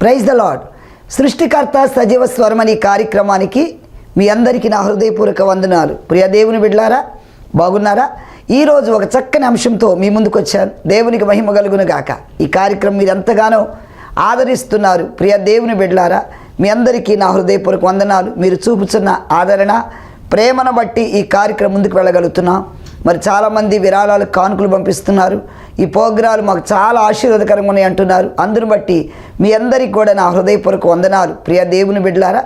Praise the lord సృష్టికర్త సజీవ స్వరమని కార్యక్రమానికి మీ అందరికీ నా హృదయపూర్వక వందనాలు. ప్రియ దేవుని బిడ్లారా బాగున్నారా? ఈరోజు ఒక చక్కని అంశంతో మీ ముందుకు వచ్చాను. దేవునికి మహిమ కలుగును గాక. ఈ కార్యక్రమం మీరు ఎంతగానో ఆదరిస్తున్నారు. ప్రియ దేవుని బిడ్లారా మీ అందరికీ నా హృదయపూర్వక వందనాలు. మీరు చూపుతున్న ఆదరణ ప్రేమను బట్టి ఈ కార్యక్రమం ముందుకు వెళ్ళగలుగుతున్నాం. మరి చాలామంది విరాళాలు కానుకలు పంపిస్తున్నారు. ఈ ప్రోగ్రాలు మాకు చాలా ఆశీర్వాదకరంగా ఉన్నాయి అంటున్నారు. అందును బట్టి మీ అందరికీ కూడా నా హృదయపూర్వక వందనాలు. ప్రియ దేవుని బిడ్డలారా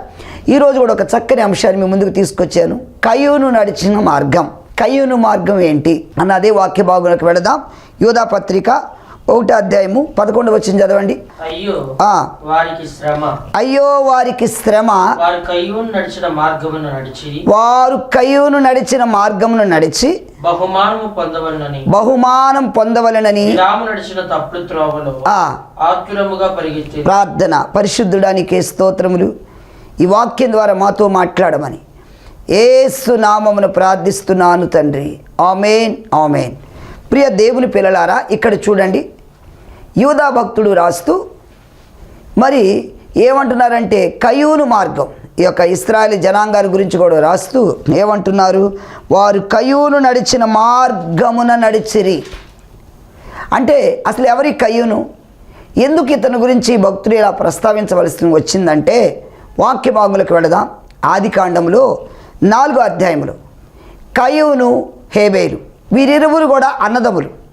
ఈరోజు కూడా ఒక చక్కని అంశాన్ని మీ ముందుకు తీసుకొచ్చాను. కయ్యూను నడిచిన మార్గం. కయ్యూను మార్గం ఏంటి? అన్న అదే వాక్య భాగంలోకి వెళదాం. యోధా పత్రిక ఒకటో అధ్యాయము పదకొండు వచ్చింది చదవండి. అయ్యో వారికి శ్రమ. అయ్యో వారికి శ్రమ. వారి కయ్యూను నడిచిన మార్గమును నడిచి వారు కయ్యూను నడిచిన మార్గమును నడిచి బహుమానము పొందవలనని బహుమానం పొందవలనని నడిచిన తప్పుడు త్రోవలో ఆ. ఆతురముగా పరిగెత్తి ప్రార్థన పరిశుద్ధుడానికి స్తోత్రములు. ఈ వాక్యం ద్వారా మాతో మాట్లాడమని. ఏసు నామమును ప్రార్థిస్తున్నాను తండ్రి. Amen amen. ప్రియ దేవుని పిల్లలారా ఇక్కడ చూడండి. యూదా భక్తుడు రాస్తూ మరి ఏమంటున్నారంటే కయూను మార్గం. ఈ యొక్క ఇస్రాయలీ జనాంగాల గురించి కూడా రాస్తూ ఏమంటున్నారు? వారు కయూను నడిచిన మార్గమున నడిచిరి. అంటే అసలు ఎవరి కయ్యూను ఎందుకు ఇతని గురించి భక్తులు ఇలా ప్రస్తావించవలసి వచ్చిందంటే వాక్య వెళదాం. ఆది కాండంలో నాలుగో అధ్యాయములు కయ్యూను హేబేలు. వీరిరువురు కూడా అన్నదములు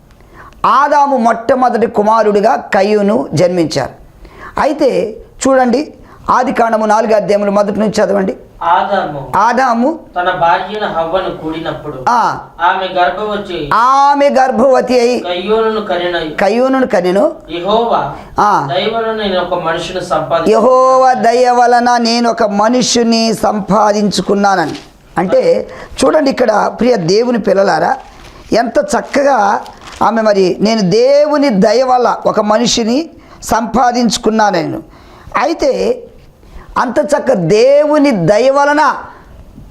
ఆదాము మొట్టమొదటి కుమారుడిగా కయ్యూను జన్మించారు. అయితే చూడండి ఆది కాండము నాలుగో అధ్యాయములు మొదటి నుంచి చదవండి. ఆదాము తన భార్యను హవ్వను కూడినప్పుడు ఆమె గర్భవతి ఆమె గర్భవతి అయి కయ్యూను కనిన కయ్యూను కనెను. యెహోవా ఆ, దైవను నేను ఒక మనుషుని సంపాది యహోవ దయ వలన నేను ఒక మనుషుని సంపాదించుకున్నానని. అంటే చూడండి ఇక్కడ ప్రియ దేవుని పిల్లలారా ఎంత చక్కగా ఆమె మరి నేను దేవుని దయ వల్ల ఒక మనిషిని సంపాదించుకున్నా నేను. అయితే అంత చక్క దేవుని దయ వలన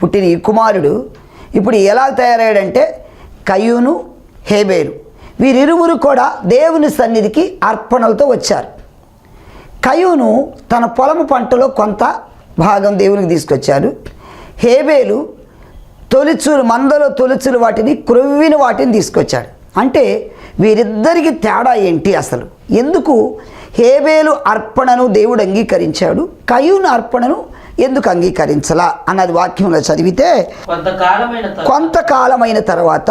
పుట్టిన ఈ కుమారుడు ఇప్పుడు ఎలా తయారయ్యాడంటే కయ్యూను హేబేరు వీరిరువురు కూడా దేవుని సన్నిధికి అర్పణలతో వచ్చారు. కయూను తన పొలము పంటలో కొంత భాగం దేవునికి తీసుకొచ్చాడు హేబేలు తొలిచులు మందలో తొలిచులు వాటిని క్రొవ్విన వాటిని తీసుకొచ్చాడు. అంటే వీరిద్దరికి తేడా ఏంటి అసలు? ఎందుకు హేబేలు అర్పణను దేవుడు అంగీకరించాడు? కయూను అర్పణను ఎందుకు అంగీకరించలా? అన్నది వాక్యంలో చదివితే కొంతకాలమైన తరువాత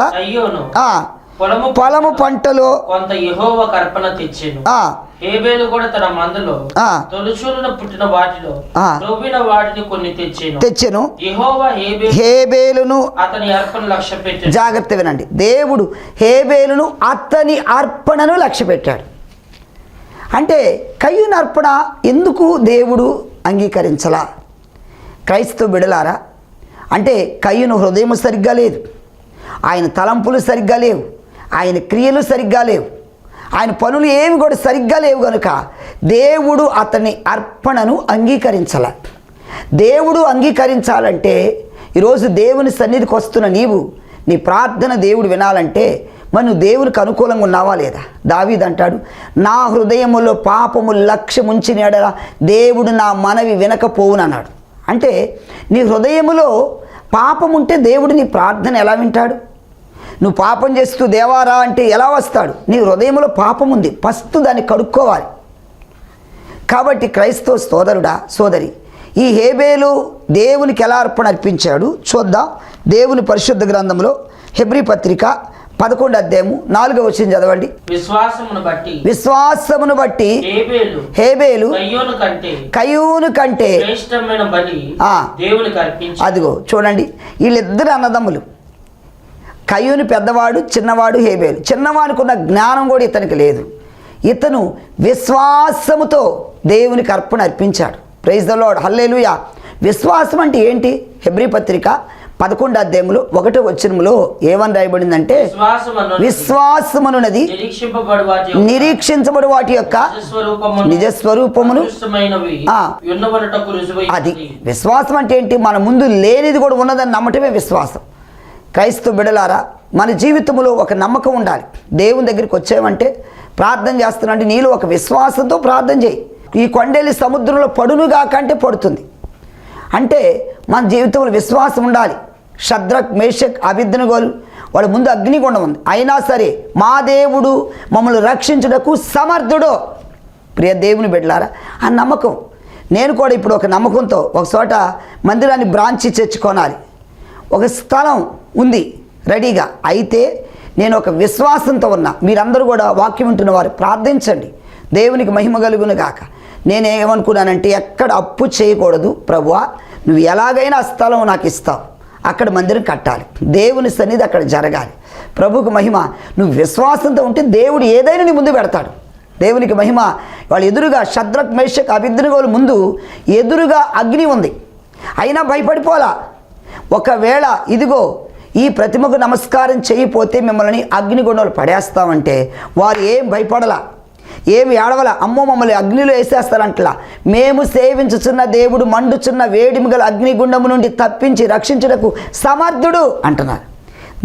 పొలము పంటలో కొంత యెహోవా కర్పణ తెచ్చాను ఆ, హేబేలు కూడా తన మందలో ఆ, తొలుచూలున పుట్టిన వాటిలో ఆ. నవ్విన వాటిని కొన్ని తెచ్చాను. తెచ్చెను. యెహోవా హేబేలు హేబేలును అతని అర్పణ లక్ష్య పెట్టి జాగ్రత్త వినండి. దేవుడు హేబేలును అతని అర్పణను లక్ష్య పెట్టాడు. అంటే కయ్యూని అర్పణ ఎందుకు దేవుడు అంగీకరించలా? క్రైస్తవ బిడలారా అంటే కయ్యూను హృదయం సరిగ్గా లేదు. ఆయన తలంపులు సరిగ్గా లేవు. ఆయన క్రియలు సరిగ్గా లేవు. ఆయన పనులు ఏమి కూడా సరిగ్గా లేవు కనుక దేవుడు అతని అర్పణను అంగీకరించాల. దేవుడు అంగీకరించాలంటే ఈరోజు దేవుని సన్నిధికి వస్తున్న నీవు నీ ప్రార్థన దేవుడు వినాలంటే మనం నువ్వు దేవునికి అనుకూలంగా ఉన్నావా లేదా? దావీద్ అంటాడు నా హృదయములో పాపము లక్ష్యముంచి నేడరా దేవుడు నా మనవి వినకపోవునన్నాడు. అంటే నీ హృదయములో పాపం ఉంటే దేవుడు నీ ప్రార్థన ఎలా వింటాడు? నువ్వు పాపం చేస్తూ దేవారా అంటే ఎలా వస్తాడు? నీ హృదయంలో పాపం ఉంది. ఫస్ట్ దాన్ని కడుక్కోవాలి. కాబట్టి క్రైస్తవ సోదరుడా సోదరి ఈ హేబేలు దేవునికి ఎలా అర్పణ అర్పించాడు చూద్దాం. దేవుని పరిశుద్ధ గ్రంథంలో హెబ్రి పత్రిక పదకొండు అధ్యాయము నాలుగవ వచ్చిన చదవండి. విశ్వాసమును బట్టి విశ్వాసమును బట్టి హేబేలు హేబేలు కయ్యోను కంటే కయూను కంటే శ్రేష్టమైన బలి ఆ. దేవునికి అర్పించి అదిగో చూడండి. వీళ్ళిద్దరు అన్నదమ్ములు. కయ్యూని పెద్దవాడు చిన్నవాడు హేబేలు. చిన్నవానికి ఉన్న జ్ఞానం కూడా ఇతనికి లేదు. ఇతను విశ్వాసముతో దేవునికి అర్పణ అర్పించాడు. ప్రైజ్ ద లార్డ్ హల్లేలుయా విశ్వాసం అంటే ఏంటి? హెబ్రి పత్రిక పదకొండు అధ్యాయములు ఒకటో వచ్చినములో ఏమని రాయబడిందంటే విశ్వాసమును విశ్వాసమనున్నది నిరీక్షించబడి వాటి యొక్క. ఉన్నవనటకు రుజువై అది. విశ్వాసం అంటే ఏంటి? మన ముందు లేనిది కూడా ఉన్నదని నమ్మటమే విశ్వాసం. క్రైస్తవ బిడలారా మన జీవితంలో ఒక నమ్మకం ఉండాలి. దేవుని దగ్గరికి వచ్చామంటే ప్రార్థన చేస్తున్నాంటే నీలో ఒక విశ్వాసంతో ప్రార్థన చేయి. ఈ కొండలి సముద్రంలో పడునుగా కంటే పడుతుంది. అంటే మన జీవితంలో విశ్వాసం ఉండాలి. షద్రక్ మేషక్ అభిద్నగోలు వాళ్ళ ముందు అగ్నిగుండం ఉంది. అయినా సరే మా దేవుడు మమ్మల్ని రక్షించుటకు సమర్థుడు. ప్రియ దేవుని బిడ్డలారా ఆ నమ్మకం. నేను కూడా ఇప్పుడు ఒక నమ్మకంతో ఒక చోట మందిరాన్ని బ్రాంచి తెచ్చుకోనాలి ఒక స్థలం ఉంది రెడీగా. అయితే నేను ఒక విశ్వాసంతో ఉన్నా. మీరందరూ కూడా వాక్యం వింటున్న వారు ప్రార్థించండి. దేవునికి మహిమ కలుగును గాక. నేనేమనుకున్నానంటే ఎక్కడ అప్పు చేయకూడదు ప్రభువా. నువ్వు ఎలాగైనా ఆ స్థలం నాకు ఇస్తావు. అక్కడ మందిరం కట్టాలి. దేవుని సన్నిధి అక్కడ జరగాలి. ప్రభుకు మహిమ. నువ్వు విశ్వాసంతో ఉంటే దేవుడు ఏదైనా నీ ముందు పెడతాడు. దేవునికి మహిమ. వాళ్ళ ఎదురుగా శద్రక్ మేషక్ అభిద్రగోలు ముందు ఎదురుగా అగ్ని ఉంది. అయినా భయపడిపోలా ఒకవేళ ఇదిగో ఈ ప్రతిమకు నమస్కారం చేయకపోతే మిమ్మల్ని అగ్నిగుండంలో పడేస్తామంటే వారు ఏం భయపడలా? ఏమి ఏడవల? అమ్మో మమ్మల్ని అగ్నిలో వేసేస్తారంటలా. మేము సేవించుచున్న దేవుడు మండుచున్న వేడిమి గల అగ్నిగుండము నుండి తప్పించి రక్షించుటకు సమర్థుడు అంటున్నారు.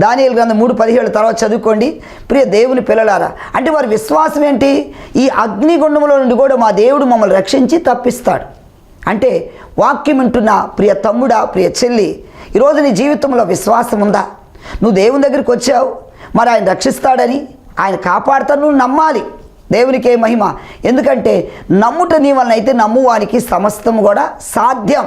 దానియల్ గ్రంథం మూడు పదిహేడు తర్వాత చదువుకోండి. ప్రియ దేవుని పిల్లలారా అంటే వారి విశ్వాసం ఏంటి? ఈ అగ్నిగుండములో నుండి కూడా మా దేవుడు మమ్మల్ని రక్షించి తప్పిస్తాడు. అంటే వాక్యం వింటున్న ప్రియ తమ్ముడా ప్రియ చెల్లి ఈరోజు నీ జీవితంలో విశ్వాసం ఉందా? నువ్వు దేవుని దగ్గరికి వచ్చావు మరి ఆయన రక్షిస్తాడని ఆయన కాపాడుతాను నువ్వు నమ్మాలి. దేవునికే మహిమ? ఎందుకంటే నమ్ముట నీ వలన అయితే నమ్మువానికి సమస్తం కూడా సాధ్యం.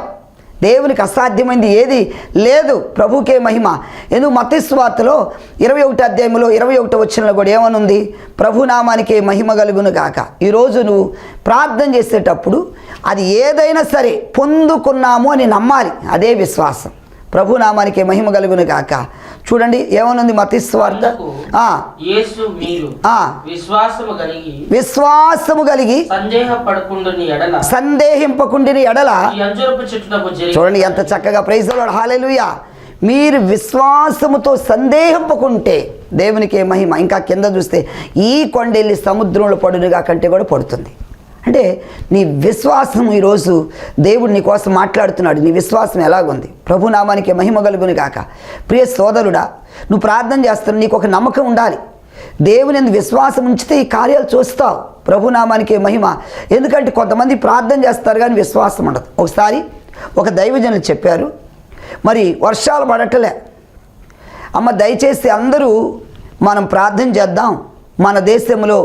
దేవునికి అసాధ్యమైంది ఏది? లేదు ప్రభుకే మహిమ. ఎందుకు మతస్వార్తలో ఇరవై ఒకటి అధ్యాయంలో ఇరవై ఒకటి వచ్చినలో కూడా ఏమనుంది? ప్రభునామానికే మహిమ కలుగును గాక. ఈరోజు నువ్వు ప్రార్థన చేసేటప్పుడు అది ఏదైనా సరే పొందుకున్నాము అని నమ్మాలి. అదే విశ్వాసం. ప్రభునామానికే మహిమ కలుగును గాక. చూడండి ఏమనుంది ఆ. విశ్వాసము కలిగి సందేహింపకుండిని ఎడల. చూడండి ఎంత చక్కగా ప్రైజ్ హాలెలుయా మీరు విశ్వాసముతో సందేహింపకుంటే దేవునికి మహిమ. ఇంకా కింద చూస్తే ఈ కొండెళ్ళి సముద్రంలో పడునుగా కంటే కూడా పడుతుంది. అంటే నీ విశ్వాసం ఈరోజు దేవుడు నీ కోసం మాట్లాడుతున్నాడు. నీ విశ్వాసం ఎలాగుంది? ప్రభునామానికి మహిమ కలుగుని కాక ప్రియ సోదరుడా నువ్వు ప్రార్థన చేస్తున్నావు నీకు ఒక నమ్మకం ఉండాలి. దేవుని విశ్వాసం ఉంచితే ఈ కార్యాలు చూస్తావు. ప్రభునామానికి మహిమ. ఎందుకంటే కొంతమంది ప్రార్థన చేస్తారు కానీ విశ్వాసం ఉండదు. ఒకసారి ఒక దైవజనులు చెప్పారు మరి వర్షాలు పడటలే. అమ్మ దయచేసి అందరూ మనం ప్రార్థన చేద్దాం. మన దేశంలో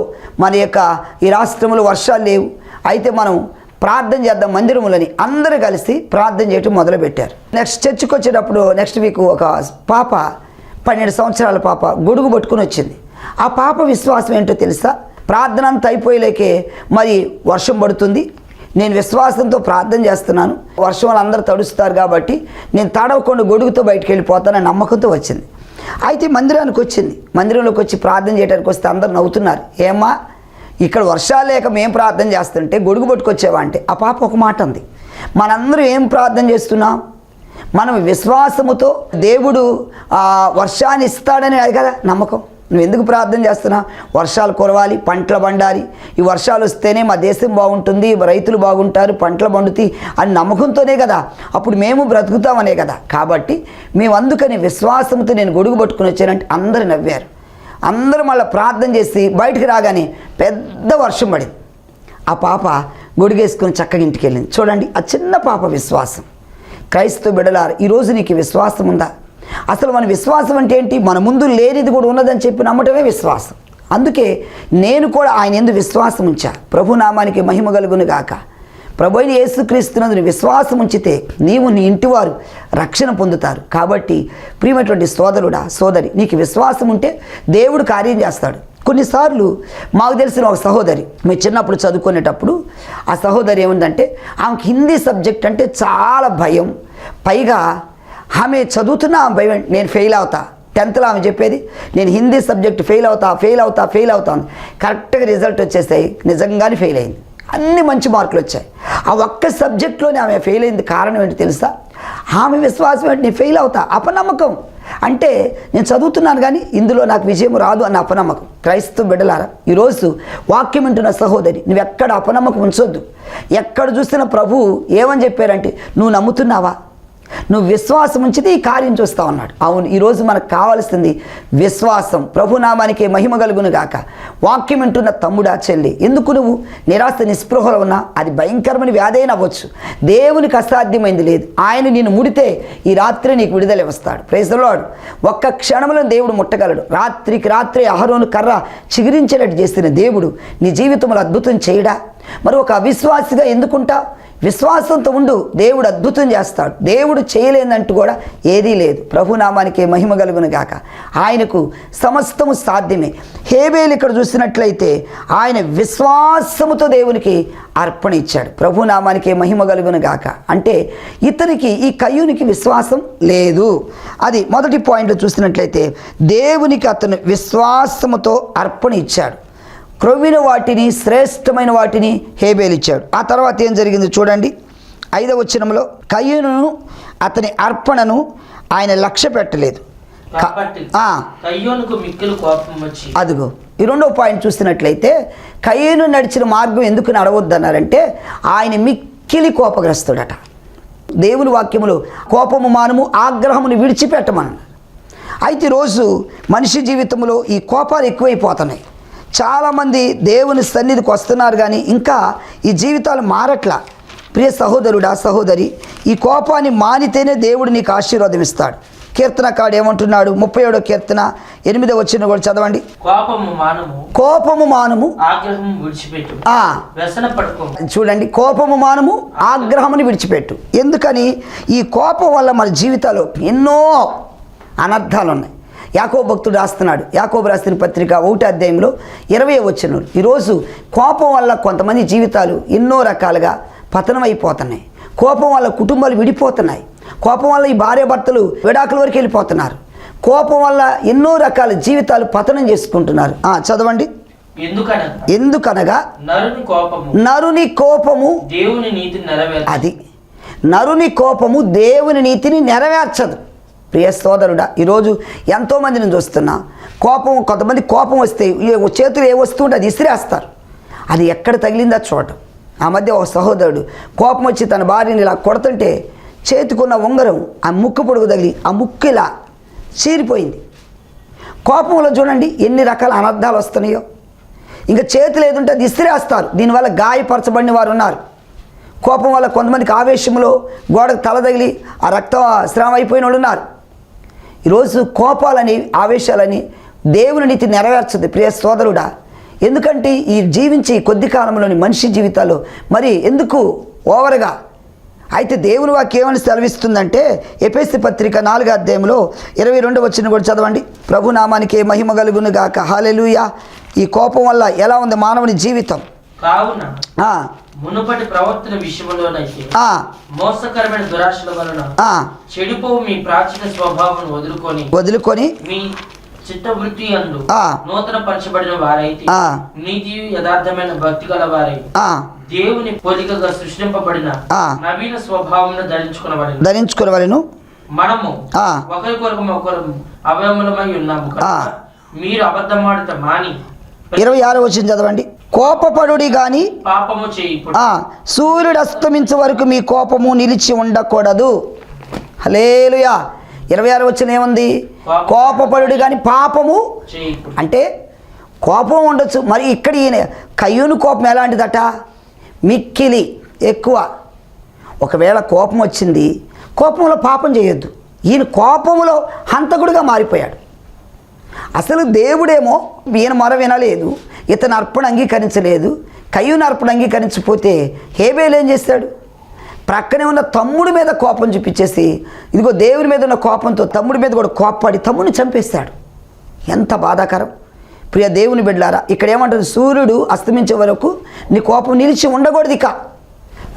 మన యొక్క ఈ రాష్ట్రంలో వర్షాలు లేవు. అయితే మనం ప్రార్థన చేద్దాం మందిరములని. అందరూ కలిసి ప్రార్థన చేయటం మొదలుపెట్టారు. నెక్స్ట్ చర్చికి వచ్చేటప్పుడు నెక్స్ట్ వీక్ ఒక పాప పన్నెండు సంవత్సరాల పాప గొడుగు పట్టుకుని వచ్చింది. ఆ పాప విశ్వాసం ఏంటో తెలుసా? ప్రార్థన అంతా అయిపోయేలేకే మరి వర్షం పడుతుంది. నేను విశ్వాసంతో ప్రార్థన చేస్తున్నాను. వర్షం వల్ల అందరూ తడుస్తారు కాబట్టి నేను తడవకుండా గొడుగుతో బయటకు వెళ్ళిపోతానని నమ్మకంతో వచ్చింది. అయితే మందిరానికి వచ్చింది. మందిరంలోకి వచ్చి ప్రార్థన చేయడానికి వస్తే అందరు నవ్వుతున్నారు. ఏమా ఇక్కడ వర్షాలు లేక మేము ప్రార్థన చేస్తుంటే గొడుగు పట్టుకొచ్చేవా అంటే ఆ పాప ఒక మాట ఉంది మనందరూ ఏం ప్రార్థన చేస్తున్నాం? మనం విశ్వాసముతో దేవుడు వర్షాన్ని ఇస్తాడని అది కదా నమ్మకం. నువ్వు ఎందుకు ప్రార్థన చేస్తున్నా? వర్షాలు కురవాలి పంటలు పండాలి. ఈ వర్షాలు వస్తేనే మా దేశం బాగుంటుంది రైతులు బాగుంటారు పంటలు పండుతాయి అని నమ్మకంతోనే కదా. అప్పుడు మేము బ్రతుకుతామనే కదా. కాబట్టి మేము అందుకని విశ్వాసంతో నేను గొడుగు పట్టుకుని వచ్చానంటే అందరూ నవ్వారు. అందరూ మళ్ళీ ప్రార్థన చేసి బయటికి రాగానే పెద్ద వర్షం పడింది. ఆ పాప గొడుగేసుకొని చక్కగా ఇంటికి వెళ్ళింది. చూడండి ఆ చిన్న పాప విశ్వాసం. క్రైస్తవ బిడలారు ఈరోజు నీకు విశ్వాసం ఉందా? అసలు మన విశ్వాసం అంటే ఏంటి? మన ముందు లేనిది కూడా ఉన్నదని చెప్పి నమ్మటమే విశ్వాసం. అందుకే నేను కూడా ఆయన ఎందు విశ్వాసం ఉంచా. ప్రభునామానికి మహిమ కలుగును గాక. ప్రభు అయిన యేసుక్రీస్తునందుని విశ్వాసం ఉంచితే నీవు నీ ఇంటివారు రక్షణ పొందుతారు. కాబట్టి ప్రియమైనటువంటి సోదరుడా సోదరి నీకు విశ్వాసం ఉంటే దేవుడు కార్యం చేస్తాడు. కొన్నిసార్లు మాకు తెలిసిన ఒక సహోదరి మేము చిన్నప్పుడు చదువుకునేటప్పుడు ఆ సహోదరి ఏముందంటే ఆమెకు హిందీ సబ్జెక్ట్ అంటే చాలా భయం. పైగా ఆమె చదువుతున్న నేను ఫెయిల్ అవుతా. టెన్త్లో ఆమె చెప్పేది నేను హిందీ సబ్జెక్ట్ ఫెయిల్ అవుతా ఫెయిల్ అవుతా ఫెయిల్ అవుతాను కరెక్ట్గా రిజల్ట్ వచ్చేసాయి నిజంగానే ఫెయిల్ అయింది. అన్ని మంచి మార్కులు వచ్చాయి. ఆ ఒక్క సబ్జెక్ట్లోనే ఆమె ఫెయిల్ అయింది. కారణం ఏంటి తెలుసా? ఆమె విశ్వాసం ఏంటి? నేను ఫెయిల్ అవుతా. అపనమ్మకం. అంటే నేను చదువుతున్నాను కానీ ఇందులో నాకు విజయం రాదు అన్న అపనమ్మకం. క్రైస్తవ బిడ్డలారా ఈరోజు వాక్యం వింటున్న సహోదరి నువ్వు ఎక్కడ అపనమ్మకం ఉంచొద్దు. ఎక్కడ చూసిన ప్రభు ఏమని చెప్పారంటే నువ్వు నమ్ముతున్నావా? నువ్వు విశ్వాసం ఉంచితే ఈ కార్యం చూస్తావు అన్నాడు అవును ఈరోజు మనకు కావాల్సింది విశ్వాసం. ప్రభునామానికి మహిమ కలుగును గాక. వాక్యం వింటున్న తమ్ముడా చెల్లి ఎందుకు నువ్వు నిరాశ నిస్పృహలో ఉన్నా? అది భయంకరమైన వ్యాధైన అవ్వచ్చు. దేవునికి అసాధ్యమైంది లేదు. ఆయన నిన్ను ముడితే ఈ రాత్రి నీకు విడుదల వస్తాడు ప్రైజలాడు ఒక్క క్షణంలో దేవుడు ముట్టగలడు. రాత్రికి రాత్రి అహరోను కర్ర చిగురించేటట్టు చేసిన దేవుడు నీ జీవితంలో అద్భుతం చేయడా? మరి ఒక అవిశ్వాసిగా ఎందుకుంటా? విశ్వాసంతో ఉండు దేవుడు అద్భుతం చేస్తాడు. దేవుడు చేయలేదంటూ కూడా ఏదీ లేదు. ప్రభునామానికి మహిమ కలుగును గాక. ఆయనకు సమస్తము సాధ్యమే. హేబేలు ఇక్కడ చూసినట్లయితే ఆయన విశ్వాసముతో దేవునికి అర్పణ ఇచ్చాడు. ప్రభునామానికి మహిమ కలుగును గాక. అంటే ఇతనికి ఈ కయ్యూనికి విశ్వాసం లేదు. అది మొదటి పాయింట్లో చూసినట్లయితే దేవునికి అతను విశ్వాసముతో అర్పణ ఇచ్చాడు. క్రొవ్విన వాటిని శ్రేష్టమైన వాటిని హేబేలు ఇచ్చాడు. ఆ తర్వాత ఏం జరిగింది చూడండి. ఐదవ వచనంలో కయ్యూను అతని అర్పణను ఆయన లక్ష్య పెట్టలేదు. అదిగో ఈ రెండవ పాయింట్ చూసినట్లయితే కయ్యను నడిచిన మార్గం ఎందుకు నడవద్దన్నారంటే ఆయన మిక్కిలి కోపగ్రస్తుడట. దేవుని వాక్యములు కోపము మానము ఆగ్రహమును విడిచిపెట్టమను అయితే ఈరోజు మనిషి జీవితంలో ఈ కోపాలు ఎక్కువైపోతున్నాయి. చాలామంది దేవుని సన్నిధికి వస్తున్నారు కానీ ఇంకా ఈ జీవితాలు మారట్లా. ప్రియ సహోదరుడా సహోదరి ఈ కోపాన్ని మానితేనే దేవుడు నీకు ఆశీర్వాదం ఇస్తాడు. కీర్తనకాడు ఏమంటున్నాడు? ముప్పై ఏడో కీర్తన ఎనిమిదో వచ్చిన కూడా చదవండి. కోపము మానము కోపము మానము ఆగ్రహం విడిచిపెట్టు. చూడండి కోపము మానము ఆగ్రహముని విడిచిపెట్టు. ఎందుకని? ఈ కోపం వల్ల మన జీవితాల్లో ఎన్నో అనర్థాలు ఉన్నాయి యాకో భక్తుడు రాస్తున్నాడు. యాకోబు రాసిన పత్రిక ఒకటి అధ్యాయంలో ఇరవై వచ్చిన ఈరోజు కోపం వల్ల కొంతమంది జీవితాలు ఎన్నో రకాలుగా పతనమైపోతున్నాయి. కోపం వల్ల కుటుంబాలు విడిపోతున్నాయి. కోపం వల్ల ఈ భార్యాభర్తలు విడాకుల వరకు వెళ్ళిపోతున్నారు. కోపం వల్ల ఎన్నో రకాల జీవితాలు పతనం చేసుకుంటున్నారు. ఆ, చదవండి. ఎందుకనగా? నరుని కోపము. నరుని కోపము దేవుని నీతిని అది. నరుని కోపము దేవుని నీతిని నెరవేర్చదు. ప్రియ సోదరుడా ఈరోజు ఎంతోమంది నేను చూస్తున్నా. కోపం కొంతమంది కోపం వస్తే చేతులు ఏ వస్తువు ఉంటే అది ఇసిరేస్తారు అది ఎక్కడ తగిలిందా చూడటం. ఆ మధ్య ఒక సహోదరుడు కోపం వచ్చి తన భార్యని ఇలా కొడుతుంటే చేతికున్న ఉంగరం ఆ ముక్కు పొడుగు తగిలి ఆ ముక్కు ఇలా చీరిపోయింది. కోపంలో చూడండి ఎన్ని రకాల అనర్థాలు వస్తున్నాయో. ఇంకా చేతులు ఏదుంటే అది ఇసిరేస్తారు దీనివల్ల గాయపరచబడిన వారు ఉన్నారు. కోపం వల్ల కొంతమందికి ఆవేశంలో గోడకు తల తగిలి ఆ రక్త స్రావం అయిపోయిన వాళ్ళు ఉన్నారు. ఈరోజు కోపాలని ఆవేశాలని దేవుని నీతి నెరవేర్చదు. ప్రియ సోదరుడా ఎందుకంటే ఈ జీవించి కొద్ది కాలంలోని మనిషి జీవితాలు మరి ఎందుకు ఓవర్గా? అయితే దేవుని వాక్యం ఏమని సెలవిస్తుందంటే ఎపిఎస్సి పత్రిక నాలుగో అధ్యాయంలో ఇరవై రెండు వచ్చిన కూడా చదవండి. ప్రభు నామానికి మహిమ కలుగును గాక. హాలెలుయా ఈ కోపం వల్ల ఎలా ఉంది మానవుని జీవితం? మునుపటి ప్రవర్తన విషయంలోనైతే ఆ, మోసకరమైన దురాశల వలన ఆ, చెడిపోవు మీ ప్రాచీన స్వభావం వదులుకొని వదులుకొని మీ చిత్తవృత్తి అందు ఆ. నూతన పంచబడిన వారైతే ఆ. నీతి యథార్థమైన భక్తి గల వారై ఆ, దేవుని పోలికగా సృష్టింపబడిన ఆ. నవీన స్వభావం ధరించుకునబడిన ధరించుకునేవాళ్ళను మనము ఆ. ఒకరికొరకు ఒకరు అవయములమై ఉన్నాము. మీరు అబద్ధమాడుట మాని ఇరవై ఆరో వచ్చిన చదవండి కోపపడుడి ఆ, సూర్యుడు అస్తమించే వరకు మీ కోపము నిలిచి ఉండకూడదు. హలేలుయా ఇరవై ఆరు వచ్చిన ఏముంది? కోపపడుడి కానీ పాపము అంటే కోపం ఉండొచ్చు. మరి ఇక్కడ ఈయన కయ్యూను కోపం ఎలాంటిదట? మిక్కిలి ఎక్కువ. ఒకవేళ కోపం వచ్చింది కోపంలో పాపం చేయొద్దు. ఈయన కోపంలో హంతకుడిగా మారిపోయాడు. అసలు దేవుడేమో ఈయన మొర వినలేదు. ఇతను అర్పణ అంగీకరించలేదు కయ్యూని అర్పణ అంగీకరించకపోతే హేబేలు ఏం చేస్తాడు? ప్రక్కనే ఉన్న తమ్ముడి మీద కోపం చూపించేసి ఇదిగో దేవుని మీద ఉన్న కోపంతో తమ్ముడి మీద కూడా కోప్పడి తమ్ముడిని చంపేస్తాడు. ఎంత బాధాకరం. ప్రియ దేవుని బిడ్డలారా ఇక్కడ ఏమంటారు? సూర్యుడు అస్తమించే వరకు నీ కోపం నిలిచి ఉండకూడదు ఇక.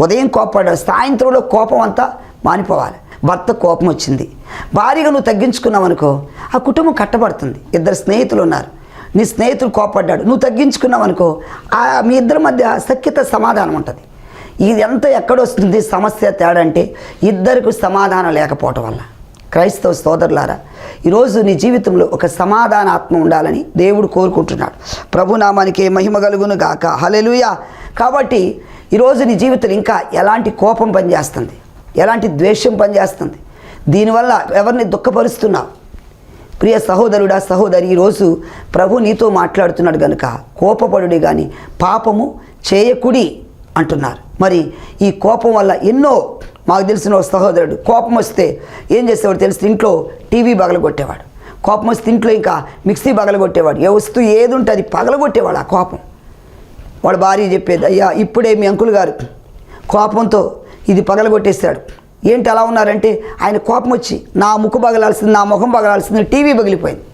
ఉదయం కోపడ్డాడు సాయంత్రంలో కోపం అంతా మానిపోవాలి. భర్త కోపం వచ్చింది. భారీగా నువ్వు తగ్గించుకున్నావు అనుకో ఆ కుటుంబం కట్టబడుతుంది. ఇద్దరు స్నేహితులు ఉన్నారు. నీ స్నేహితుడు కోపడ్డాడు. నువ్వు తగ్గించుకున్నావు అనుకో ఆ మీ ఇద్దరి మధ్య సఖ్యత సమాధానం ఉంటుంది. ఇది ఎంత ఎక్కడొస్తుంది సమస్య తేడా అంటే ఇద్దరికి సమాధానం లేకపోవటం వల్ల. క్రైస్తవ సోదరులారా ఈరోజు నీ జీవితంలో ఒక సమాధాన ఆత్మ ఉండాలని దేవుడు కోరుకుంటున్నాడు. ప్రభునామానికి మహిమ కలుగును గాక. హలెలుయా కాబట్టి ఈరోజు నీ జీవితం ఇంకా ఎలాంటి కోపం పనిచేస్తుంది? ఎలాంటి ద్వేషం పనిచేస్తుంది? దీనివల్ల ఎవరిని దుఃఖపరుస్తున్నావు? ప్రియ సహోదరుడా సహోదరి ఈరోజు ప్రభు నీతో మాట్లాడుతున్నాడు కనుక కోపపడుడి కానీ పాపము చేయకుడి అంటున్నారు. మరి ఈ కోపం వల్ల ఎన్నో మాకు తెలిసిన సహోదరుడు కోపం వస్తే ఏం చేసేవాడు తెలిసి? ఇంట్లో టీవీ పగలగొట్టేవాడు. కోపం వస్తే ఇంట్లో ఇంకా మిక్సీ పగలగొట్టేవాడు. ఏ వస్తువు ఏది ఉంటుంది అది పగలగొట్టేవాడు ఆ కోపం. వాడు భార్య చెప్పేది అయ్యా ఇప్పుడే మీ అంకుల్ గారు కోపంతో ఇది పగలగొట్టేశాడు. ఏంటి ఎలా ఉన్నారంటే ఆయన కోపం వచ్చి నా ముక్కు పగలాల్సింది నా ముఖం పగలాల్సింది టీవీ పగిలిపోయింది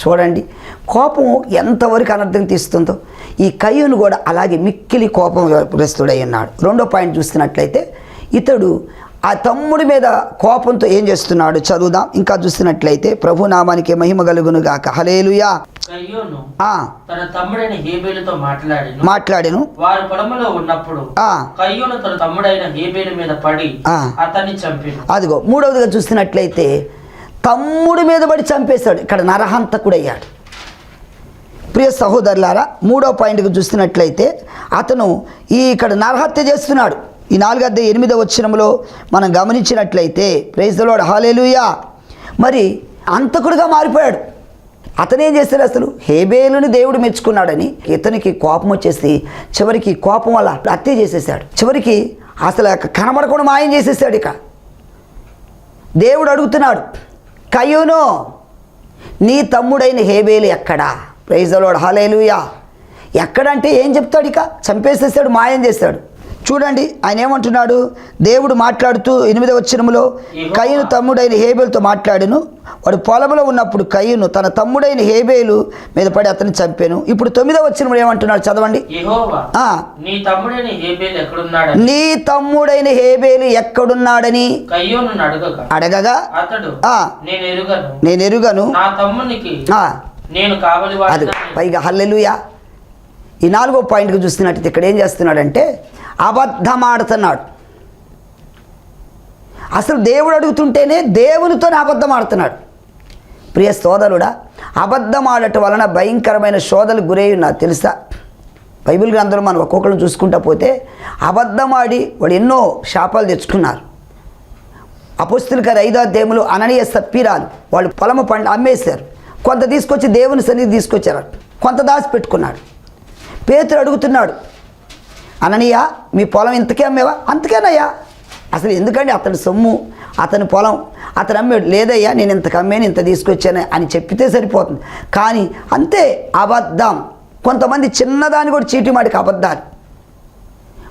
చూడండి కోపం ఎంతవరకు అనర్థం తీస్తుందో ఈ కయ్యూను కూడా అలాగే మిక్కిలి కోపం ప్రస్తుడై ఉన్నాడు. రెండో పాయింట్ చూస్తున్నట్లయితే ఇతడు ఆ తమ్ముడి మీద కోపంతో ఏం చేస్తున్నాడు చదువుదాం. ఇంకా చూస్తున్నట్లయితే ప్రభు నామానికి మహిమ కలుగును గాక హలేలుయా తన తమ్ముడైన హేబేలుతో మాట్లాడిను. మాట్లాడాను. వారు పొలములో ఉన్నప్పుడు. కయ్యోను తన తమ్ముడైన హేబేలు మీద పడి. అతన్ని చంపిను అదిగో మూడవదిగా చూస్తున్నట్లయితే తమ్ముడి మీద పడి చంపేశాడు. ఇక్కడ నరహంతకుడయ్యాడు. ప్రియ సహోదరులారా మూడో పాయింట్కి చూస్తున్నట్లయితే అతను ఈ ఇక్కడ నరహత్య చేస్తున్నాడు. ఈ నాలుగద్ద ఎనిమిదో వచ్చినంలో మనం గమనించినట్లయితే ప్రైజ్లోడ్ హాలేలుయా. మరి అంతకుడుగా మారిపోయాడు. అతనేం చేస్తాడు అసలు? హేబేలుని దేవుడు మెచ్చుకున్నాడని ఇతనికి కోపం వచ్చేసి చివరికి కోపం వల్ల హత్య చేసేసాడు. చివరికి అసలు కనబడకుండా మాయం చేసేసాడు ఇక. దేవుడు అడుగుతున్నాడు కయ్యూను నీ తమ్ముడైన హేబేలు ఎక్కడా? ప్రైజలోడు హాలేలుయా ఎక్కడంటే ఏం చెప్తాడు ఇక? చంపేసేసాడు మాయం చేశాడు చూడండి ఆయన ఏమంటున్నాడు? దేవుడు మాట్లాడుతూ ఎనిమిదవ వచ్చినములో కయ్యను తమ్ముడైన హేబేలుతో మాట్లాడును. వాడు పొలంలో ఉన్నప్పుడు కయ్యను తన తమ్ముడైన హేబేలు మీద పడి అతన్ని చంపాను. ఇప్పుడు తొమ్మిదవ వచ్చినప్పుడు ఏమంటున్నాడు చదవండి. నీ తమ్ముడైన హేబేలు ఎక్కడున్నాడని? అడగగా. నేను ఎరుగను. అది పైగా హల్లెలుయా. ఈ నాలుగో పాయింట్కి చూస్తున్నట్టు ఇక్కడ ఏం చేస్తున్నాడంటే అబద్ధమాడుతున్నాడు. అసలు దేవుడు అడుగుతుంటేనే దేవునితోనే అబద్ధం ఆడుతున్నాడు ప్రియ సోదరుడా అబద్ధం ఆడటం వలన భయంకరమైన శోధలు గురై నాకు తెలుసా? బైబిల్ గ్రంథంలో మనం ఒక్కొక్కరిని చూసుకుంటా పోతే అబద్ధం ఆడి వాడు ఎన్నో శాపాలు తెచ్చుకున్నారు. అపుస్తుల గారు ఐదో దేములు అననీయ సప్పీరాలు వాళ్ళు పొలము పండు అమ్మేశారు. కొంత తీసుకొచ్చి దేవుని సన్నిధి తీసుకొచ్చారు. కొంత దాచి పెట్టుకున్నాడు పేతురు అడుగుతున్నాడు అననీయ మీ పొలం ఇంతకే అమ్మేవా? అంతకేనయ్యా. అసలు ఎందుకండి అతని సొమ్ము అతని పొలం అతను అమ్మాడు? లేదయ్యా నేను ఇంతకు అమ్మాను ఇంత తీసుకొచ్చాను అని చెప్పితే సరిపోతుంది. కానీ అంతే అబద్ధం. కొంతమంది చిన్నదాన్ని కూడా చీటిమాటికి అబద్ధాలు.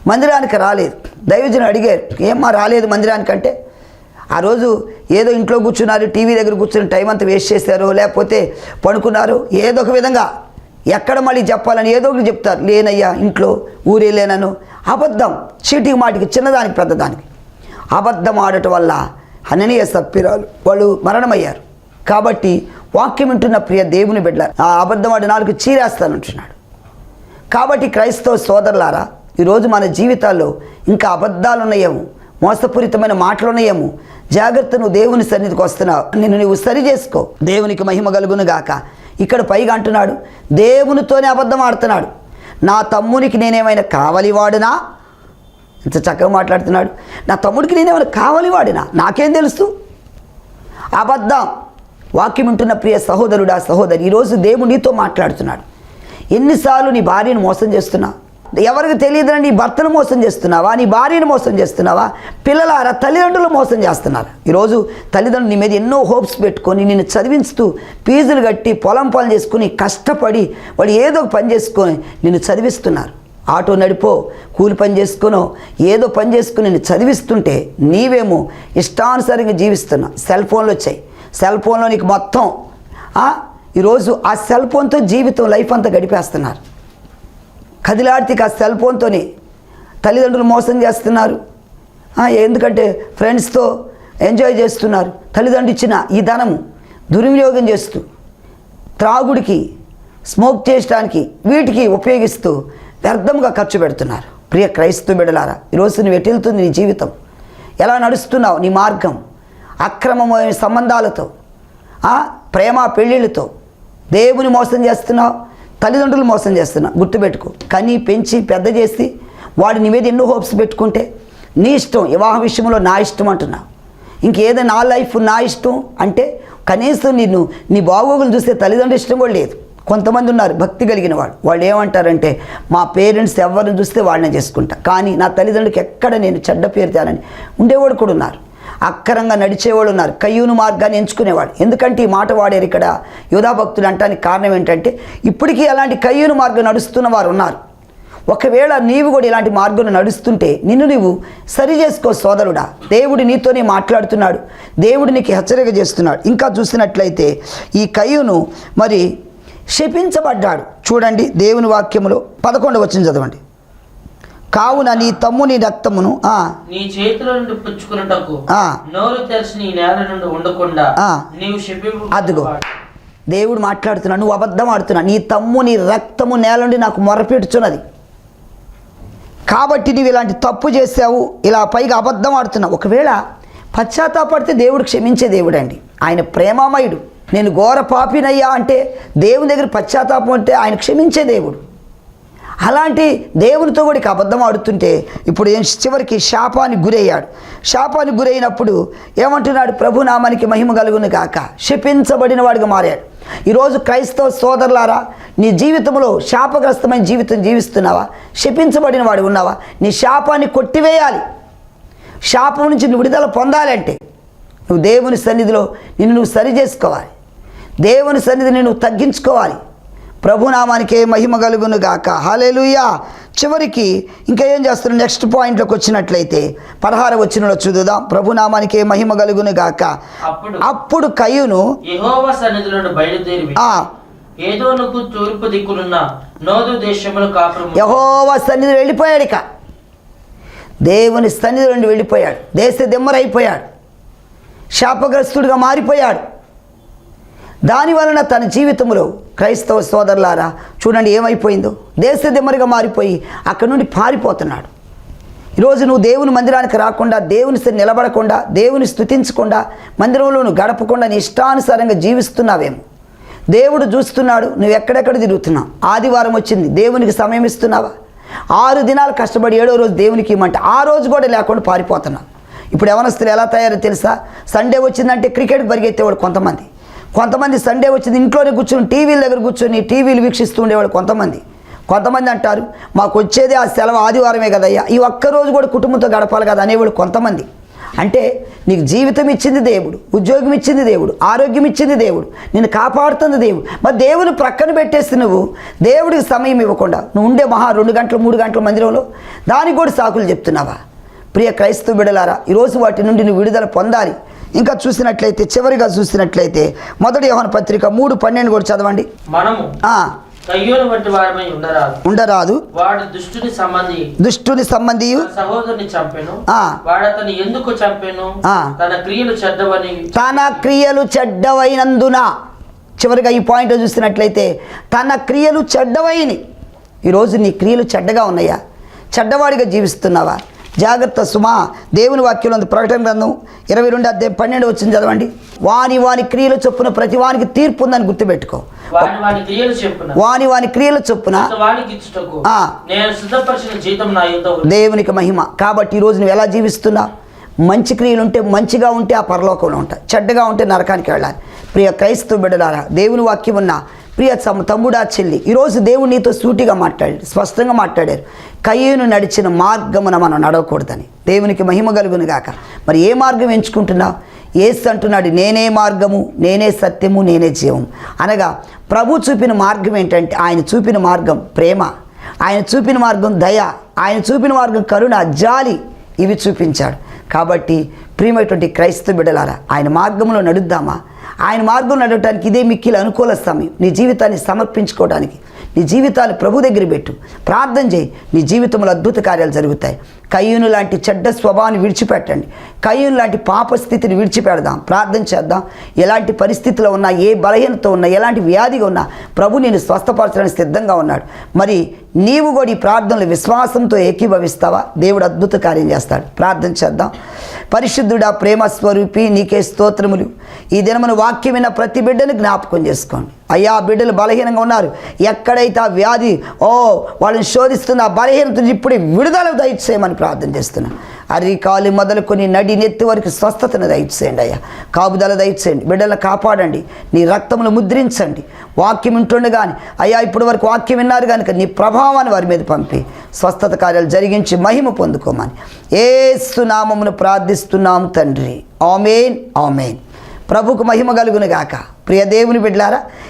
మందిరానికి రాలేదు. దైవజనులు అడిగారు ఏమ్మా రాలేదు మందిరానికి అంటే ఆ రోజు ఏదో ఇంట్లో కూర్చున్నారు టీవీ దగ్గర కూర్చుని టైం అంతా వేస్ట్ చేశారు లేకపోతే పడుకున్నారు ఏదో ఒక విధంగా ఎక్కడ మళ్ళీ చెప్పాలని ఏదో ఒకటి చెప్తారు. లేనయ్యా ఇంట్లో ఊరే లేనను. అబద్ధం. చీటికి మాటికి చిన్నదానికి పెద్దదానికి. అబద్ధం ఆడటం వల్ల హననీయ సప్పిరాలు వాళ్ళు మరణమయ్యారు. కాబట్టి వాక్యం వింటున్న ప్రియ దేవుని బిడ్డ ఆ అబద్ధం ఆడి నాలుగు చీరేస్తానంటున్నాడు కాబట్టి క్రైస్తవ సోదరులారా ఈరోజు మన జీవితాల్లో ఇంకా అబద్ధాలు ఉన్నాయేమో మోసపూరితమైన మాటలు ఉన్నాయేమో జాగ్రత్త నువ్వు దేవుని సన్నిధికి వస్తున్నావు. నిన్ను నువ్వు సరి చేసుకో. దేవునికి మహిమ కలుగును గాక. ఇక్కడ పైగా అంటున్నాడు దేవునితోనే అబద్ధం ఆడుతున్నాడు. నా తమ్మునికి నేనేమైనా కావలివాడునా ఇంత చక్కగా మాట్లాడుతున్నాడు నా తమ్ముడికి నేనేమైనా కావలివాడినా నాకేం తెలుసు? అబద్ధం. వాక్యం వింటున్న ప్రియ సహోదరుడా సహోదరి ఈరోజు దేవుడు నీతో మాట్లాడుతున్నాడు. ఎన్నిసార్లు నీ భార్యను మోసం చేస్తున్నావు ఎవరికి తెలియదురా నీ భర్తను మోసం చేస్తున్నావా నీ భార్యను మోసం చేస్తున్నావా పిల్లలారా తల్లిదండ్రులు మోసం చేస్తున్నారు. ఈరోజు తల్లిదండ్రులు నీ మీద ఎన్నో హోప్స్ పెట్టుకొని నిన్ను చదివిస్తూ ఫీజులు కట్టి పొలం పనులు చేసుకుని కష్టపడి వాడు ఏదో ఒక పని చేసుకొని నిన్ను చదివిస్తున్నారు. ఆటో నడిపో కూలి పని చేసుకునో ఏదో పని చేసుకుని నిన్ను చదివిస్తుంటే నీవేమో ఇష్టానుసారంగా జీవిస్తున్నావు. సెల్ ఫోన్లు వచ్చాయి. సెల్ ఫోన్లో నీకు మొత్తం ఈరోజు ఆ సెల్ ఫోన్తో జీవితం లైఫ్ అంతా గడిపేస్తున్నారు. కదిలాడితే ఆ సెల్ ఫోన్తోనే తల్లిదండ్రులు మోసం చేస్తున్నారు. ఎందుకంటే ఫ్రెండ్స్తో ఎంజాయ్ చేస్తున్నారు. తల్లిదండ్రులు ఇచ్చిన ఈ ధనము దుర్వినియోగం చేస్తూ త్రాగుడికి స్మోక్ చేయడానికి వీటికి ఉపయోగిస్తూ వ్యర్థంగా ఖర్చు పెడుతున్నారు. ప్రియ క్రైస్తవ బిడలారా ఈరోజు నువ్వు ఎటు నీ జీవితం? ఎలా నడుస్తున్నావు నీ మార్గం? అక్రమమైన సంబంధాలతో ప్రేమ పెళ్ళిళ్ళతో దేవుని మోసం చేస్తున్నావు? తల్లిదండ్రులు మోసం చేస్తున్నావు గుర్తుపెట్టుకో. కని పెంచి పెద్ద చేసి వాడి నీ మీద ఎన్నో హోప్స్ పెట్టుకుంటే నీ ఇష్టం వివాహ విషయంలో నా ఇష్టం అంటున్నావు ఇంకేదో నా లైఫ్ నా ఇష్టం అంటే కనీసం నిన్ను నీ బాగోగులు చూస్తే తల్లిదండ్రులు ఇష్టం కూడా లేదు. కొంతమంది ఉన్నారు భక్తి కలిగిన వాళ్ళు. వాళ్ళు ఏమంటారంటే మా పేరెంట్స్ ఎవరిని చూస్తే వాళ్ళని చేసుకుంటా. కానీ నా తల్లిదండ్రులకి ఎక్కడ నేను చెడ్డ పేరు తేనని. ఉండేవాడు కూడా ఉన్నారు. అక్కరంగా నడిచేవాళ్ళు ఉన్నారు. కయ్యూను మార్గాన్ని ఎంచుకునేవాడు. ఎందుకంటే ఈ మాట వాడారు ఇక్కడ యోధా భక్తులు అంటానికి కారణం ఏంటంటే ఇప్పటికీ అలాంటి కయ్యూను మార్గం నడుస్తున్న వారు ఉన్నారు. ఒకవేళ నీవు కూడా ఇలాంటి మార్గం నడుస్తుంటే నిన్ను నీవు సరి చేసుకో సోదరుడా. దేవుడు నీతోనే మాట్లాడుతున్నాడు. దేవుడు నీకు హెచ్చరిక చేస్తున్నాడు. ఇంకా చూసినట్లయితే ఈ కయ్యూను మరి శపించబడ్డాడు. చూడండి దేవుని వాక్యములో పదకొండు వచ్చిన చదవండి. కావున నీ తమ్ముని రక్తమును ఆ, నీ చేతిలో నుండి పుచ్చుకున్నటకు. నోరు తెరిచి నీ నేల నుండి ఉండకుండా. నీవు అదిగో. దేవుడు మాట్లాడుతున్నాడు నువ్వు అబద్ధం ఆడుతున్నావు. నీ తమ్ముని రక్తము నేల నుండి నాకు మొరపెడుచున్నది. కాబట్టి నువ్వు ఇలాంటి తప్పు చేసావు ఇలా పైగా అబద్ధం ఆడుతున్నావు. ఒకవేళ పశ్చాత్తాపడితే దేవుడు క్షమించే దేవుడు అండి. ఆయన ప్రేమామయుడు. నేను ఘోర పాపినయ్యా అంటే దేవుని దగ్గర పశ్చాత్తాపం అంటే ఆయన క్షమించే దేవుడు. అలాంటి దేవునితో కూడా అబద్ధం ఆడుతుంటే ఇప్పుడు ఏం చివరికి శాపానికి గురయ్యాడు. శాపానికి గురైనప్పుడు ఏమంటున్నాడు? ప్రభు నామానికి మహిమ కలుగును కాక శపించబడిన వాడిగా మారాడు. ఈరోజు క్రైస్తవ సోదరులారా నీ జీవితంలో శాపగ్రస్తమైన జీవితం జీవిస్తున్నావా? శపించబడిన వాడు ఉన్నావా? నీ శాపాన్ని కొట్టివేయాలి. శాపం నుంచి నువ్వు విడుదల పొందాలంటే నువ్వు దేవుని సన్నిధిలో నిన్ను నువ్వు సరి చేసుకోవాలి. దేవుని సన్నిధిని నువ్వు తగ్గించుకోవాలి. ప్రభునామానికే మహిమ కలుగును గాక. హాలేలుయా చివరికి ఇంకా ఏం చేస్తున్నాడు నెక్స్ట్ పాయింట్లోకి వచ్చినట్లయితే పదహార వచ్చినలో చూద్దాం. ప్రభునామానికే మహిమ కలుగును గాక. అప్పుడు కయ్యును ఏదోనుకు తూర్పు నోదు దేశములు కాపురం యహోవా సన్నిధి వెళ్ళిపోయాడు ఇక. దేవుని సన్నిధి నుండి వెళ్ళిపోయాడు. దేశ దిమ్మరైపోయాడు. శాపగ్రస్తుడిగా మారిపోయాడు. దాని వలన తన జీవితంలో క్రైస్తవ సోదరులారా చూడండి ఏమైపోయిందో. దేశ దిమ్మరిగా మారిపోయి అక్కడి నుండి పారిపోతున్నాడు. ఈరోజు నువ్వు దేవుని మందిరానికి రాకుండా దేవుని నిలబడకుండా దేవుని స్థుతించకుండా మందిరంలో నువ్వు గడపకుండా నీ ఇష్టానుసారంగా జీవిస్తున్నావేమో. దేవుడు చూస్తున్నాడు నువ్వు ఎక్కడెక్కడ తిరుగుతున్నావు? ఆదివారం వచ్చింది దేవునికి సమయం ఇస్తున్నావా? ఆరు దినాలు కష్టపడి ఏడో రోజు దేవునికి ఇమ్మంటే ఆ రోజు కూడా లేకుండా పారిపోతున్నావు. ఇప్పుడు యవనస్తులు ఎలా తయారో తెలుసా? సండే వచ్చిందంటే క్రికెట్ పరిగెత్తేవాడు కొంతమంది. కొంతమంది సండే వచ్చింది ఇంట్లోనే కూర్చొని టీవీల దగ్గర కూర్చొని టీవీలు వీక్షిస్తూ ఉండేవాళ్ళు కొంతమంది. కొంతమంది అంటారు మాకు వచ్చేది ఆ సెలవు ఆదివారమే కదయ్యా ఈ ఒక్కరోజు కూడా కుటుంబంతో గడపాలి కదా అనేవాడు కొంతమంది. అంటే నీకు జీవితం ఇచ్చింది దేవుడు ఉద్యోగం ఇచ్చింది దేవుడు ఆరోగ్యం ఇచ్చింది దేవుడు నిన్ను కాపాడుతుంది దేవుడు. మరి దేవుని ప్రక్కన పెట్టేసి నువ్వు దేవుడికి సమయం ఇవ్వకుండా నువ్వు ఉండే మహా రెండు గంటలు మూడు గంటల మందిరంలో దానికి కూడా సాకులు చెప్తున్నావా? ప్రియ క్రైస్తవ బిడలారా ఈరోజు వాటి నుండి నువ్వు విడుదల పొందాలి. ఇంకా చూసినట్లయితే చివరిగా చూసినట్లయితే మొదటి యోహాను పత్రిక మూడు పన్నెండు కూడా చదవండి. మనము ఆ, కయ్యోను వంటి వారమై ఉండరాదు. ఉండరాదు. వాడు దుష్టుని సంబంధి. దుష్టుని సంబంధియు తన సహోదరుని చంపెను. వాడు అతను ఎందుకు చంపెను. తన క్రియలు చెడ్డవని. తన క్రియలు చెడ్డవైనందున. చివరిగా ఈ పాయింట్ చూసినట్లయితే తన క్రియలు చెడ్డవైని. ఈరోజు నీ క్రియలు చెడ్డగా ఉన్నాయా? చెడ్డవాడిగా జీవిస్తున్నావా? జాగ్రత్త సుమా. దేవుని వాక్యంలో ఉంది. ప్రకటన గ్రంథం ఇరవై రెండు అధ్యాయం పన్నెండు వచ్చింది. చదవండి. వాని వాని క్రియలు చొప్పున ప్రతి వానికి తీర్పు ఉందని గుర్తుపెట్టుకో. వాని వాని క్రియలు చెప్పున. దేవునికి మహిమ. కాబట్టి ఈరోజు నువ్వు ఎలా జీవిస్తున్నావు? మంచి క్రియలు ఉంటే మంచిగా ఉంటే ఆ పరలోకంలో ఉంటాయి చెడ్డగా ఉంటే నరకానికి వెళ్ళాలి. ప్రియ క్రైస్తవ బిడ్డలారా దేవుని వాక్యం ఉన్న ప్రియ తమ్- తమ్ముడా చెల్లి ఈరోజు దేవుడు నీతో సూటిగా మాట్లాడాడు స్పష్టంగా మాట్లాడారు. కయ్యను నడిచిన మార్గమున మనం నడవకూడదని. దేవునికి మహిమ కలుగును గాక. మరి ఏ మార్గం ఎంచుకుంటున్నావు? ఏసు అంటున్నాడు నేనే మార్గము నేనే సత్యము నేనే జీవం అనగా ప్రభు చూపిన మార్గం ఏంటంటే ఆయన చూపిన మార్గం ప్రేమ. ఆయన చూపిన మార్గం దయ. ఆయన చూపిన మార్గం కరుణ జాలి. ఇవి చూపించాడు. కాబట్టి ప్రియమైనటువంటి క్రైస్తవ బిడలారా ఆయన మార్గంలో నడుద్దామా? ఆయన మార్గం నడవటానికి ఇదే మిక్కిలి అనుకూల సమయం. నీ జీవితాన్ని సమర్పించుకోవడానికి నీ జీవితాన్ని ప్రభు దగ్గర పెట్టు. ప్రార్థన చేయి నీ జీవితంలో అద్భుత కార్యాలు జరుగుతాయి. కయ్యూను లాంటి చెడ్డ స్వభావాన్ని విడిచిపెట్టండి. కయ్యూను లాంటి పాప స్థితిని విడిచిపెడదాం. ప్రార్థన చేద్దాం. ఎలాంటి పరిస్థితిలో ఉన్నా ఏ బలహీనత ఉన్నా ఎలాంటి వ్యాధిగా ఉన్నా ప్రభు నేను స్వస్థపరచడానికి సిద్ధంగా ఉన్నాడు. మరి నీవు కూడా ఈ ప్రార్థనలు విశ్వాసంతో ఏకీభవిస్తావా? దేవుడు అద్భుత కార్యం చేస్తాడు. ప్రార్థన చేద్దాం. పరిశుద్ధుడా ప్రేమ స్వరూపి నీకే స్తోత్రములు. ఈ దినమున వాక్యం విన్న ప్రతి బిడ్డను జ్ఞాపకం చేసుకోండి. అయ్యా బిడ్డలు బలహీనంగా ఉన్నారు. ఎక్కడైతే ఆ వ్యాధి ఓ వాళ్ళని శోధిస్తున్న ఆ బలహీనత నుంచి ఇప్పుడే విడుదల దయచేయమని ప్రార్థన చేస్తున్నాను అరికాలు మొదలుకొని నడి నెత్తి వరకు స్వస్థతను దయచేయండి అయ్యా. కాపుదల దయచేయండి. బిడ్డలను కాపాడండి. నీ రక్తమును ముద్రించండి. వాక్యం కానీ అయ్యా ఇప్పటి వరకు వాక్యం విన్నారు కనుక నీ ప్రభావాన్ని వారి మీద పంపి స్వస్థత కార్యాలు జరిగించి మహిమ పొందుకోమని. ఏ సునామమును ప్రార్థిస్తున్నాం తండ్రి. Amen amen. ప్రభుకు మహిమ కలుగును గాక. ప్రియ దేవుని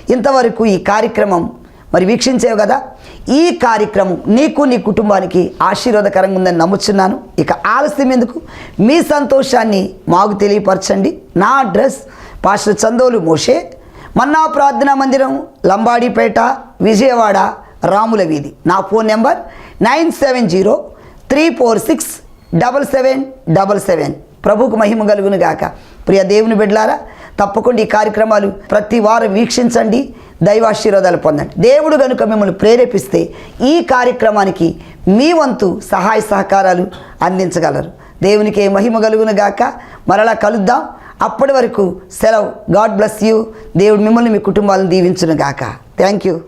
ఇంతవరకు ఈ కార్యక్రమం మరి వీక్షించేవు కదా? ఈ కార్యక్రమం నీకు నీ కుటుంబానికి ఆశీర్వాదకరంగా ఉందని నమ్ముచున్నాను. ఇక ఆలస్యం ఎందుకు? మీ సంతోషాన్ని మాకు తెలియపరచండి. నా అడ్రస్ పాస్టర్ చందోలు మోషే. మన్నా ప్రార్థనా మందిరం లంబాడిపేట విజయవాడ రాముల వీధి. నా phone number nine seven zero three four six double seven double seven. ప్రభుకు మహిమ కలుగును గాక. ప్రియ దేవుని బిడ్డలారా తప్పకుండా ఈ కార్యక్రమాలు ప్రతి వారం వీక్షించండి దైవాశీర్వాదాలు పొందండి. దేవుడు కనుక మిమ్మల్ని ప్రేరేపిస్తే ఈ కార్యక్రమానికి మీ వంతు సహాయ సహకారాలు అందించగలరు. దేవునికి మహిమ కలుగును గాక. మరలా కలుద్దాం. అప్పటి వరకు సెలవు. God bless you. దేవుడు మిమ్మల్ని మీ కుటుంబాలను దీవించును గాక. Thank you.